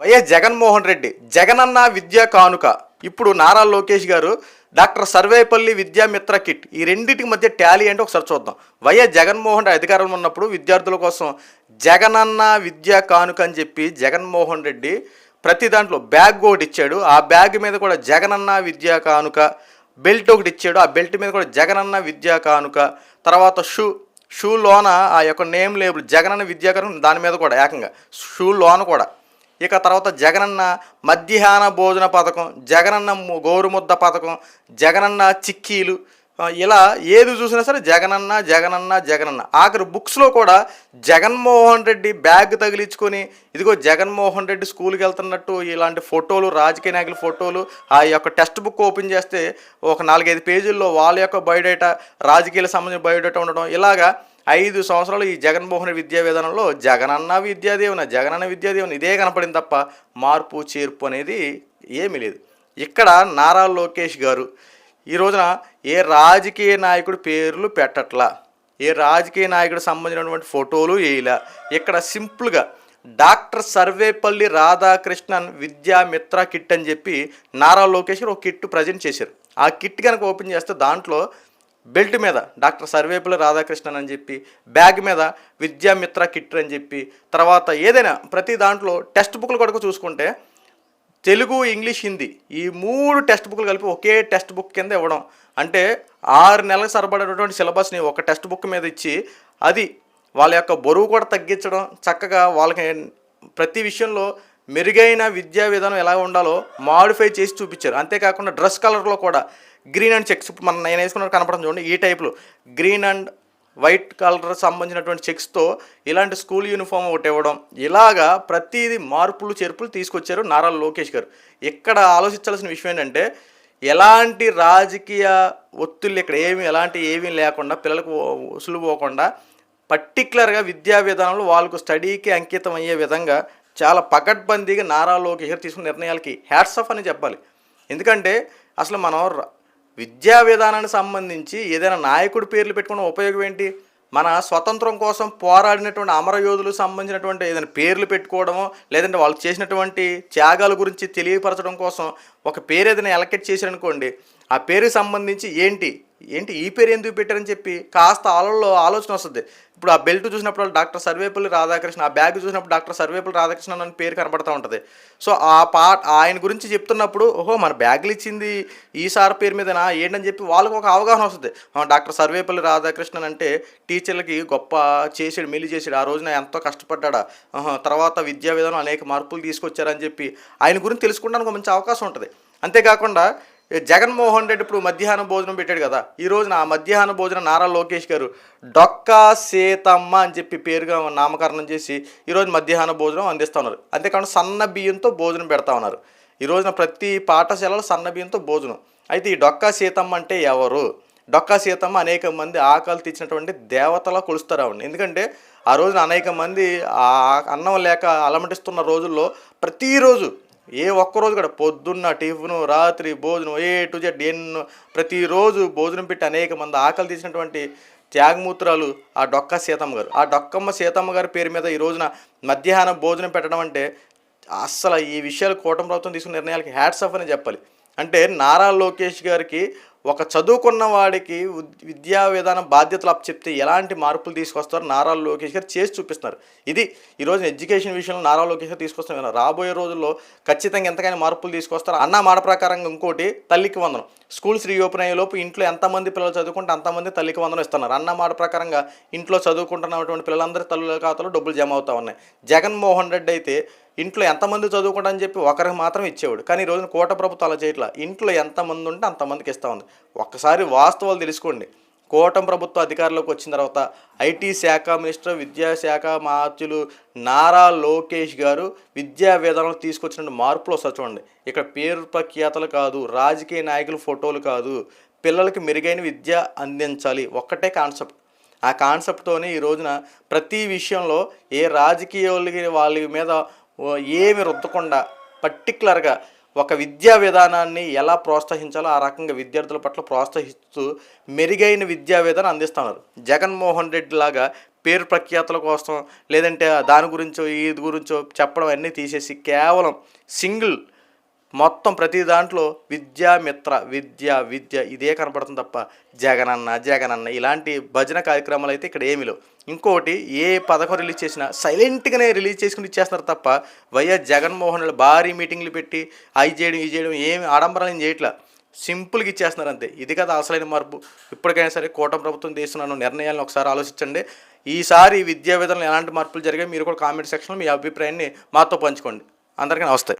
YS Jaganmohan Reddy Jagananna Vidya కానుక. ఇప్పుడు నారా లోకేష్ గారు డాక్టర్ సర్వేపల్లి విద్యామిత్ర కిట్. ఈ రెండింటికి మధ్య ట్యాలీ అంటే ఒకసారి చూద్దాం. వైఎస్ జగన్మోహన్ రెడ్డి అధికారంలో ఉన్నప్పుడు విద్యార్థుల కోసం జగనన్న విద్యా కానుక అని చెప్పి జగన్మోహన్ రెడ్డి ప్రతి దాంట్లో బ్యాగ్ ఒకటి ఇచ్చాడు. ఆ బ్యాగ్ మీద కూడా జగనన్న విద్యా కానుక బెల్ట్ ఒకటి ఇచ్చాడు. ఆ బెల్ట్ మీద కూడా జగనన్న విద్యా కానుక. తర్వాత షూ షూ లోన ఆ యొక్క నేమ్ లేబుల్ జగనన్న విద్యా కానుక దాని మీద కూడా ఏకంగా షూ లోన కూడా. ఇక తర్వాత జగనన్న మధ్యాహ్న భోజన పథకం జగనన్న గోరుముద్ద పథకం జగనన్న చిక్కీలు ఇలా ఏది చూసినా సరే జగనన్న జగనన్న జగనన్న. ఆఖరి బుక్స్లో కూడా జగన్మోహన్ రెడ్డి బ్యాగ్ తగిలించుకొని ఇదిగో జగన్మోహన్ రెడ్డి స్కూల్కి వెళ్తున్నట్టు ఇలాంటి ఫోటోలు రాజకీయ నాయకుల ఫోటోలు ఆ యొక్క టెక్స్ట్ బుక్ ఓపెన్ చేస్తే ఒక నాలుగైదు పేజీల్లో వాళ్ళ యొక్క బయోడేటా రాజకీయాలకు సంబంధించిన బయోడేటా ఉండడం ఇలాగా ఐదు సంవత్సరాలు ఈ జగన్మోహన్ విద్యా విధానంలో జగనన్న విద్యాదేవన జగనన్న విద్యాదేవన ఇదే కనపడింది తప్ప మార్పు చేర్పు అనేది ఏమీ లేదు. ఇక్కడ నారా లోకేష్ గారు ఈ రోజున ఏ రాజకీయ నాయకుడి పేర్లు పెట్టట్లా ఏ రాజకీయ నాయకుడికి సంబంధించినటువంటి ఫోటోలు వేయలే. ఇక్కడ సింపుల్గా డాక్టర్ సర్వేపల్లి రాధాకృష్ణన్ విద్యామిత్ర కిట్ అని చెప్పి నారా లోకేష్ గారు ఒక కిట్ ప్రజెంట్ చేశారు. ఆ కిట్ కనుక ఓపెన్ చేస్తే దాంట్లో బెల్ట్ మీద డాక్టర్ సర్వేపుల రాధాకృష్ణన్ అని చెప్పి బ్యాగ్ మీద విద్యామిత్ర కిట్ అని చెప్పి తర్వాత ఏదైనా ప్రతి దాంట్లో టెక్స్ట్ బుక్లు కూడా చూసుకుంటే తెలుగు ఇంగ్లీష్ హిందీ ఈ మూడు టెక్స్ట్ బుక్లు కలిపి ఒకే టెక్స్ట్ బుక్ కింద ఇవ్వడం. అంటే ఆరు నెలలకు సరిపడేటటువంటి సిలబస్ని ఒక టెక్స్ట్ బుక్ మీద ఇచ్చి అది వాళ్ళ యొక్క బరువు కూడా తగ్గించడం చక్కగా వాళ్ళకి ప్రతి విషయంలో మెరుగైన విద్యా విధానం ఎలా ఉండాలో మాడిఫై చేసి చూపించారు. అంతేకాకుండా డ్రెస్ కలర్లో కూడా గ్రీన్ అండ్ చెక్స్ ఇప్పుడు మనం నేను వేసుకున్నట్టు కనపడడం చూడండి ఈ టైప్లో గ్రీన్ అండ్ వైట్ కలర్ సంబంధించినటువంటి చెక్స్తో ఇలాంటి స్కూల్ యూనిఫామ్ ఒకటి ఇవ్వడం. ఇలాగా ప్రతిదీ మార్పులు చేర్పులు తీసుకొచ్చారు నారా లోకేష్ గారు. ఇక్కడ ఆలోచించాల్సిన విషయం ఏంటంటే ఎలాంటి రాజకీయ ఒత్తిళ్ళు ఇక్కడ ఏమి ఎలాంటి ఏమీ లేకుండా పిల్లలకు వసులు పోకుండా పర్టికులర్గా విద్యా విధానంలో వాళ్ళకు స్టడీకి అంకితం అయ్యే విధంగా చాలా పకడ్బందీగా నారా లోకేష్ గారు తీసుకున్న నిర్ణయాలకి హ్యాట్స్ ఆఫ్ అని చెప్పాలి. ఎందుకంటే అసలు మనం విద్యా విధానానికి సంబంధించి ఏదైనా నాయకుడి పేర్లు పెట్టుకున్న ఉపయోగం ఏంటి? మన స్వతంత్రం కోసం పోరాడినటువంటి అమరయోధులకు సంబంధించినటువంటి ఏదైనా పేర్లు పెట్టుకోవడమో లేదంటే వాళ్ళు చేసినటువంటి త్యాగాల గురించి తెలియపరచడం కోసం ఒక పేరు ఏదైనా ఎలకెట్ చేశారనుకోండి ఆ పేరుకి సంబంధించి ఏంటి? ఏంటి ఈ పేరు ఎందుకు పెట్టారని చెప్పి కాస్త ఆలోలో ఆలోచన వస్తుంది. ఇప్పుడు ఆ బెల్ట్ చూసినప్పుడు డాక్టర్ సర్వేపల్లి రాధాకృష్ణ ఆ బ్యాగ్ చూసినప్పుడు డాక్టర్ సర్వేపల్లి రాధాకృష్ణ అని పేరు కనబడుతూ ఉంటుంది. సో ఆ పా ఆయన గురించి చెప్తున్నప్పుడు ఓహో మన బ్యాగులు ఇచ్చింది ఈ సార్ పేరు మీదనా? ఏంటని చెప్పి వాళ్ళకు ఒక అవగాహన వస్తుంది. డాక్టర్ సర్వేపల్లి రాధాకృష్ణన్ అంటే టీచర్లకి గొప్ప చేసాడు మెలి చేసాడు. ఆ రోజున ఎంతో కష్టపడ్డా తర్వాత విద్యా విధానం అనేక మార్పులు తీసుకొచ్చారని చెప్పి ఆయన గురించి తెలుసుకోవడానికి మంచి అవకాశం ఉంటుంది. అంతేకాకుండా జగన్మోహన్ రెడ్డి ఇప్పుడు మధ్యాహ్న భోజనం పెట్టాడు కదా ఈ రోజున ఆ మధ్యాహ్న భోజనం నారా లోకేష్ గారు డొక్కా సీతమ్మ అని చెప్పి పేరుగా నామకరణం చేసి ఈరోజు మధ్యాహ్న భోజనం అందిస్తూ ఉన్నారు. అంతేకాకుండా సన్న బియ్యంతో భోజనం పెడతా ఉన్నారు. ఈ రోజున ప్రతి పాఠశాలలో సన్న బియ్యంతో భోజనం. అయితే ఈ డొక్కా సీతమ్మ అంటే ఎవరు? డొక్కా సీతమ్మ అనేక మంది ఆకలి తెచ్చినటువంటి దేవతలా కొలుస్తారు ఆవిడని. ఎందుకంటే ఆ రోజున అనేక మంది ఆ అన్నం లేక అలమటిస్తున్న రోజుల్లో ప్రతిరోజు ఏ ఒక్కరోజు కూడా పొద్దున్న టిఫిను రాత్రి భోజనం ఏ టు జెడ్ ఎన్నో ప్రతిరోజు భోజనం పెట్టి అనేక మంది ఆకలి తీసినటువంటి త్యాగమూత్రాలు ఆ డొక్క సీతమ్మ గారు. ఆ డొక్కమ్మ సీతమ్మ గారి పేరు మీద ఈ రోజున మధ్యాహ్నం భోజనం పెట్టడం అంటే అస్సలు ఈ విషయాలు కూటమి ప్రభుత్వం తీసుకున్న నిర్ణయాలకి హ్యాట్స్ ఆఫ్ అని చెప్పాలి. అంటే నారా లోకేష్ గారికి ఒక చదువుకున్న వాడికి విద్యా విధానం బాధ్యతలు అప్పచెప్తే ఎలాంటి మార్పులు తీసుకొస్తారో నారా లోకేష్ గారు చేసి చూపిస్తున్నారు. ఇది ఈరోజు ఎడ్యుకేషన్ విషయంలో నారా లోకేష్ గారు తీసుకొస్తున్నారు రాబోయే రోజుల్లో ఖచ్చితంగా ఎంతకైనా మార్పులు తీసుకొస్తారు అన్న మాట ప్రకారంగా ఇంకోటి తల్లికి వందనం. స్కూల్స్ రీఓపెన్ అయ్యేలోపు ఇంట్లో ఎంతమంది పిల్లలు చదువుకుంటే అంతమంది తల్లికి వందనం ఇస్తున్నారు. అన్న మాట ప్రకారంగా ఇంట్లో చదువుకుంటున్నటువంటి పిల్లలందరి తల్లుల ఖాతాలో డబ్బులు జమ అవుతా ఉన్నాయి. జగన్మోహన్ రెడ్డి అయితే ఇంట్లో ఎంతమంది చదువుకుంటా అని చెప్పి ఒకరికి మాత్రం ఇచ్చేవాడు. కానీ ఈ రోజున కోట ప్రభుత్వం అలా చేయట్లా. ఇంట్లో ఎంతమంది ఉంటే అంతమందికి ఇస్తూ ఉంది. ఒక్కసారి వాస్తవాలు తెలుసుకోండి. కోటం ప్రభుత్వ అధికారంలోకి వచ్చిన తర్వాత ఐటీ శాఖ మినిస్టర్ విద్యాశాఖ మార్చులు నారా లోకేష్ గారు విద్యా విధానంలో తీసుకొచ్చిన మార్పులు వస్తారు చూడండి. ఇక్కడ పేరు ప్రఖ్యాతలు కాదు రాజకీయ నాయకుల ఫోటోలు కాదు పిల్లలకి మెరుగైన విద్య అందించాలి ఒక్కటే కాన్సెప్ట్. ఆ కాన్సెప్ట్తోనే ఈ రోజున ప్రతి విషయంలో ఏ రాజకీయాలకి వాళ్ళ మీద ఏమి రుద్దకుండా పర్టికులర్గా ఒక విద్యా విధానాన్ని ఎలా ప్రోత్సహించాలో ఆ రకంగా విద్యార్థుల పట్ల ప్రోత్సహిస్తూ మెరుగైన విద్యా విధానం అందిస్తున్నారు. జగన్మోహన్ రెడ్డి లాగా పేరు ప్రఖ్యాతుల కోసం లేదంటే దాని గురించో ఇది గురించో చెప్పడం అన్నీ తీసేసి కేవలం సింగిల్ మొత్తం ప్రతి దాంట్లో విద్యామిత్ర విద్య విద్య ఇదే కనపడుతుంది తప్ప జగనన్న జగనన్న ఇలాంటి భజన కార్యక్రమాలు అయితే ఇక్కడ ఏమీ లేవు. ఇంకోటి ఏ పథకం రిలీజ్ చేసినా సైలెంట్గానే రిలీజ్ చేసుకుని ఇచ్చేస్తున్నారు తప్ప వైఎస్ జగన్మోహన్ రెడ్డి భారీ మీటింగ్లు పెట్టి అవి చేయడం ఇది చేయడం ఏమి ఆడంబరాలు ఏం చేయట్లా? సింపుల్గా ఇచ్చేస్తున్నారు అంతే. ఇది కదా అసలైన మార్పు. ఇప్పటికైనా సరే కూటమి ప్రభుత్వం తీసుకున్న నిర్ణయాలను ఒకసారి ఆలోచించండి. ఈసారి విద్యా విధానంలో ఎలాంటి మార్పులు జరిగాయి మీరు కూడా కామెంట్ సెక్షన్లో మీ అభిప్రాయాన్ని మాతో పంచుకోండి. అందరికీ నమస్తే.